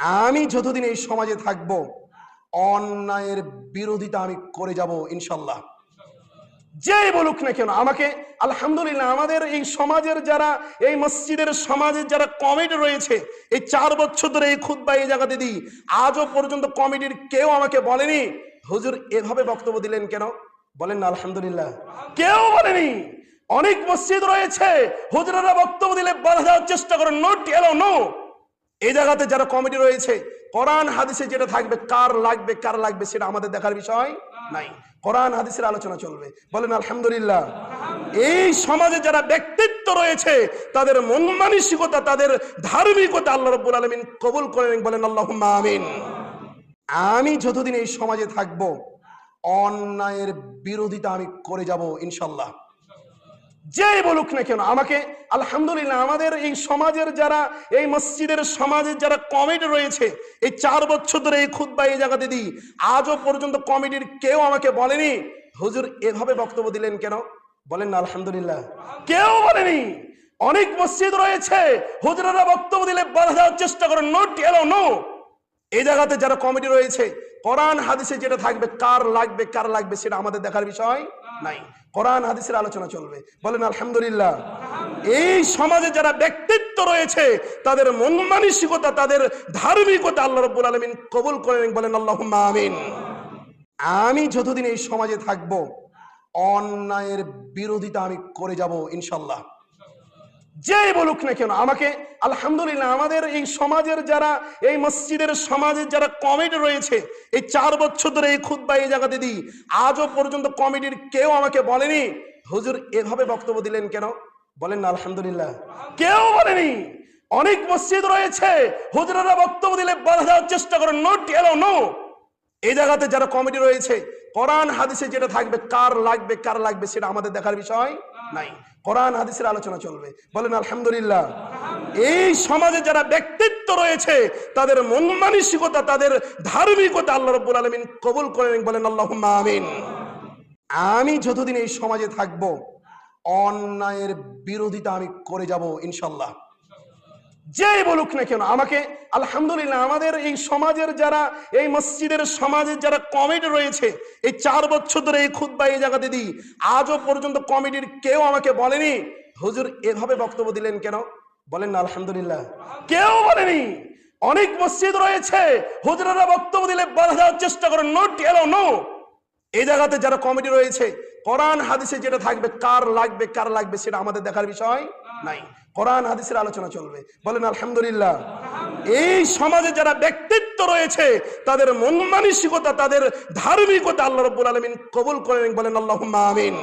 আমি যতদিন এই সমাজে থাকব, অন্যায়ের বিরোধিতা আমি করে যাব, ইনশাল্লাহ। যেই বলুক না কেন, আমাকে আলহামদুলিল্লাহ আমাদের এই সমাজের যারা, এই মসজিদের সমাজের যারা কমিটি রয়েছে, এই চার বছর ধরে এই খুদ্া এই জায়গাতে দিই, আজও পর্যন্ত কমিটির কেউ আমাকে বলেনি, হুজুর এভাবে বক্তব্য দিলেন কেন? বলেন না, আলহামদুলিল্লাহ। কেউ বলেনি। অনেক মসজিদ রয়েছে, হুজুরেরা বক্তব্য দিলে বাধা দেওয়ার চেষ্টা করেন নোট এলো নো এই জায়গাতে যারা কমিটি রয়েছে, কোরআন, হাদিসে যেটা থাকবে, কার লাগবে কার লাগবে সেটা আমাদের দেখার বিষয় নাই। কোরআন, হাদিসের আলোচনা চলবে। বলেন, আলহামদুলিল্লাহ। এই সমাজে যারা ব্যক্তিত্ব রয়েছে, তাদের মন মানসিকতা, তাদের ধার্মিকতা আল্লাহ রব্বুল আলমিন কবুল করেন বলেন আল্লাহ আমিন। আমি যতদিন এই সমাজে থাকব, অন্যায়ের বিরোধিতা আমি করে যাব ইনশাল্লাহ যেই বলুক না কেন, আমাকে আলহামদুলিল্লাহ আমাদের এই সমাজের যারা, এই মসজিদের সমাজের যারা কমিটি রয়েছে, এই চার বছর ধরে এই খুদ্া এই জায়গাতে দিই, আজও পর্যন্ত কমিটির কেউ আমাকে বলেনি, হুজুর এভাবে বক্তব্য দিলেন কেন? বলেন না, আলহামদুলিল্লাহ। কেউ বলেনি। অনেক মসজিদ রয়েছে, হুজুরেরা বক্তব্য দিলে বাধা দেওয়ার চেষ্টা করেন নোট এলো নো। এই জায়গাতে যারা কমিটি রয়েছে, কোরআন, হাদিসে যেটা থাকবে, কার লাগবে কার লাগবে, সেটা আমাদের দেখার বিষয়। নাই। কোরআন, হাদিসের আলোচনা চলবে। বলেন, আলহামদুলিল্লাহ। এই সমাজে যারা ব্যক্তিত্ব রয়েছে, তাদের মন মানসিকতা, তাদের ধার্মিকতা আল্লাহ রব্বুল আলমিন কবুল করেন বলেন আল্লাহ আমিন। আমি যতদিন এই সমাজে থাকব, অন্যায়ের বিরোধিতা আমি করে যাব ইনশাল্লাহ যেই বলুক না কেন, আমাকে আলহামদুলিল্লাহ আমাদের এই সমাজের যারা, এই মসজিদের সমাজের যারা কমিটি রয়েছে, এই চার বছর ধরে এই খুদ্া এই জায়গাতে দিই, আজও পর্যন্ত কমিটির কেউ আমাকে বলেনি, হুজুর এভাবে বক্তব্য দিলেন কেন? বলেন না, আলহামদুলিল্লাহ। কেউ বলেনি। অনেক মসজিদ রয়েছে, হুজুরেরা বক্তব্য দিলে বাধা দেওয়ার চেষ্টা করেন নোট এলো নো এই জায়গাতে যারা কমিটি রয়েছে, কোরআন, হাদিসে যেটা থাকবে, কার লাগবে কার লাগবে, সেটা আমাদের দেখার বিষয়। নাই। কোরআন, হাদিসের আলোচনা চলবে। বলেন, আলহামদুলিল্লাহ। এই সমাজে যারা ব্যক্তিত্ব রয়েছে, তাদের মন মানসিকতা, তাদের ধার্মিকতা আল্লাহ রব্বুল আলমিন কবুল করেন বলেন আল্লাহ আমিন। আমি যতদিন এই সমাজে থাকব, অন্যায়ের বিরোধিতা আমি করে যাব ইনশাল্লাহ যেই বলুক না কেন, আমাকে আলহামদুলিল্লাহ আমাদের এই সমাজের যারা, এই মসজিদের সমাজের যারা কমিটি রয়েছে, এই চার বছর ধরে এই খুদ্া এই জায়গাতে দিই, আজও পর্যন্ত কমিটির কেউ আমাকে বলেনি। হুজুর এভাবে বক্তব্য দিলেন কেন? বলেন না, আলহামদুলিল্লাহ। কেউ বলেনি। অনেক মসজিদ রয়েছে, হুজুরেরা বক্তব্য দিলে বাধা দেওয়ার চেষ্টা করেন নোট এলো নো। এই জায়গাতে যারা কমিটি রয়েছে, কোরআন, হাদিসে যেটা থাকবে, কার লাগবে কার লাগবে, সেটা আমাদের দেখার বিষয়। নাই। কোরআন, হাদিসের আলোচনা চলবে। বলেন, আলহামদুলিল্লাহ। এই সমাজে যারা ব্যক্তিত্ব রয়েছে, তাদের মন মানসিকতা, তাদের ধার্মিকতা আল্লাহ রব্বুল আলমিন কবুল করেন বলেন আল্লাহ আমিন।